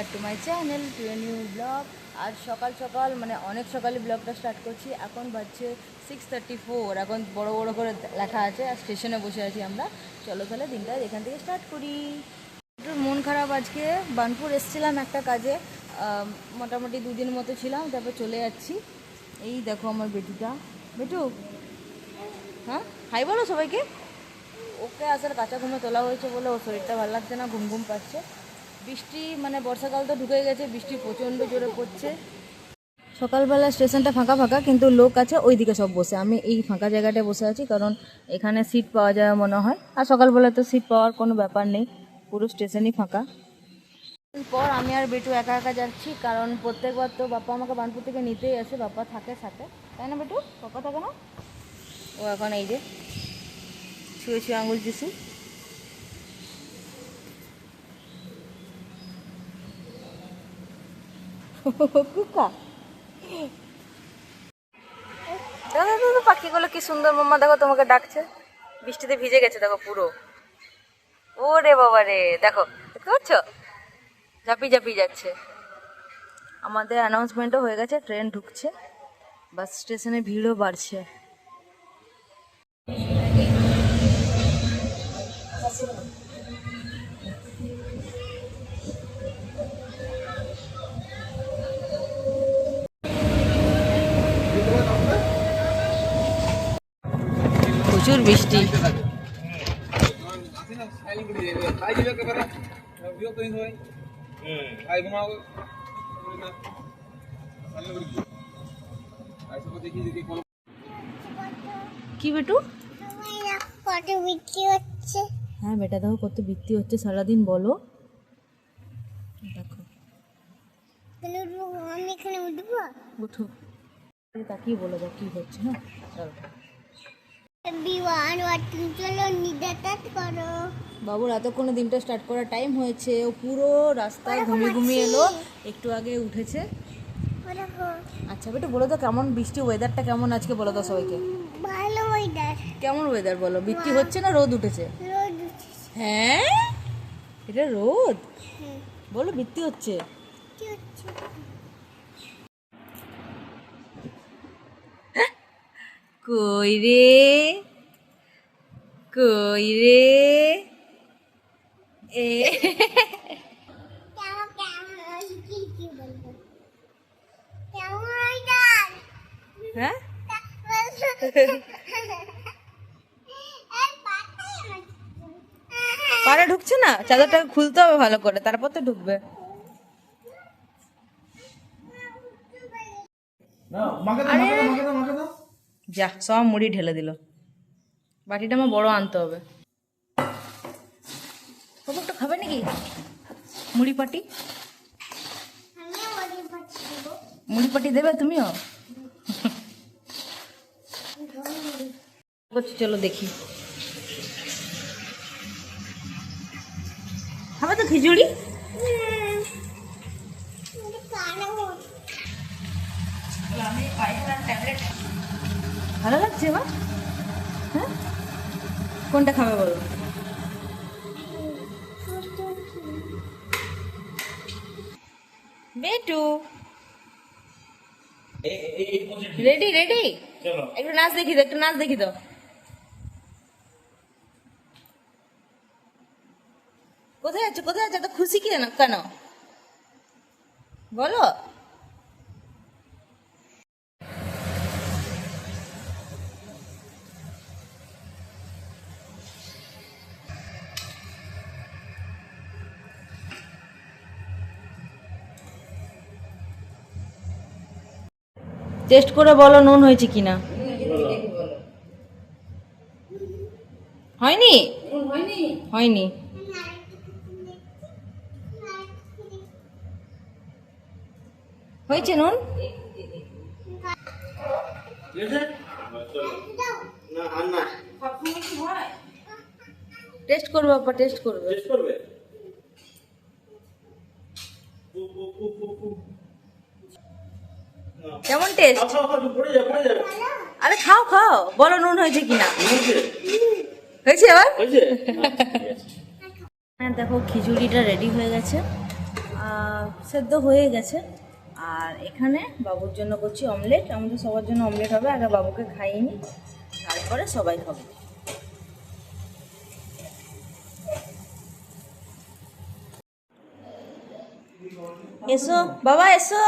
Back to my channel to new vlog. আজ সকাল সকাল মানে অনেক সকালে ব্লগটা স্টার্ট করছি। এখন বাজছে সিক্স থার্টি ফোর এখন বড় বড় করে লেখা আছে আর স্টেশনে বসে আছি আমরা। চলো তাহলে দিনটা এখান থেকে স্টার্ট করি। একটু মন খারাপ আজকে। বানপুর এসেছিলাম একটা কাজে। মোটামুটি দুদিন মতো ছিলাম, তারপর চলে যাচ্ছি। এই দেখো আমার বেটিটা। বেটু? হ্যাঁ? হাই বলো সবাইকে। ওকে আসার কাঁচা ঘুমে তোলা হয়েছে বলে ওর শরীরটা ভালো লাগছে না, ঘুম ঘুম পাচ্ছে। বৃষ্টি মানে বর্ষাকাল তো ঢুকে গেছে, বৃষ্টি প্রচণ্ড জোরে পড়ছে। সকালবেলা স্টেশনটা ফাঁকা ফাঁকা, কিন্তু লোক আছে, ওইদিকে সব বসে। আমি এই ফাঁকা জায়গাটায় বসে আছি, কারণ এখানে সিট পাওয়া যায় মনে হয়। আর সকালবেলা তো সিট পাওয়ার কোনো ব্যাপার নেই, পুরো স্টেশনই ফাঁকা। পর আমি আর বেটু একা একা যাচ্ছি, কারণ প্রত্যেকবার তো বাপ্পা আমাকে বানপুর থেকে নিতেই আসে, বাপ্পা থাকে সাথে। তাই না বেটু? বাপ্পা থাকে না? ও এখন এই যে, ছুঁয়ে ছুঁয়ে আঙুল দিছি। পাখিগুলো কি সুন্দর। মাম্মা, দেখো, তোমাকে ডাকছে। বৃষ্টিতে ভিজে গেছে, দেখো, পুরো। ওরে বাবা রে, দেখো, দেখতে পাচ্ছ? ঝাপি ঝাপি যাচ্ছে। আমাদের অ্যানাউন্সমেন্টও হয়ে গেছে ট্রেন ঢুকছে। বাস স্টেশনে ভিড়ও বাড়ছে। প্রচুর বৃষ্টি। কি বেটু? হ্যাঁ বেটা দেখো কত বৃত্তি হচ্ছে সারাদিন বলো। দেখো। আমি এখানে উঠবো? উঠো। তাকিয়ে বলে দাও কি হচ্ছে হ্যাঁ? চলো বিওয়ান ওয়াটিং চলো নিদাতাত করো বাবুর এতক্ষণে দিনটা স্টার্ট করার টাইম হয়েছে। ও পুরো রাস্তায় ঘুমিয়ে ঘুমিয়ে এলো। একটু আগে উঠেছে। আচ্ছা বেটু বলো তো কেমন বৃষ্টি ওয়েদারটা কেমন আজকে বলো তো সবাইকে? ভালো ওয়েদার কেমন ওয়েদার বলো? বৃষ্টি হচ্ছে না রোদ উঠেছে? রোদ উঠেছে। হ্যাঁ? এটা রোদ? বলো বৃষ্টি হচ্ছে? হচ্ছে। কই রে? কই রে? এ? হ্যাঁ? পাড়া ঢুকছে না? চাদরটা খুলতে হবে ভালো করে তারপর তো ঢুকবে। যা সব মুড়ি ঢেলে দিল। বাটিটা আমার বড় আনতে হবে। একটু খাবে নাকি? মুড়ি পাটি? মুড়ি পাটি দেবে তুমিও? চলো দেখি। খাবে তো খিচুড়ি? ভালো লাগছে এবার? হ্যাঁ? কোনটা খাবে বলো? বেটু। Ready ready? একটু নাচ দেখি তো একটু নাচ দেখি তো কোথায় যাচ্ছে কোথায় যাচ্ছে এত খুশি কি না কেন? বলো। টেস্ট করে বলো, নুন হয়েছে কিনা। হয়নি? হয়নি। হয়েছে নুন? টেস্ট করব, আপা, টেস্ট করবে। কেমন টেস্ট আরে খাও খাও। বলো নুন হয়েছে কিনা? হয়েছে। আবার হ্যাঁ দেখো খিচুড়িটা রেডি হয়ে গেছে। সেদ্ধ হয়ে গেছে। আর এখানে বাবুর জন্য করছি অমলেট আমাদের সবার জন্য অমলেট হবে আগে বাবুকে খাইয়ে নিই তারপরে সবাই খাবে। এসো বাবা এসো।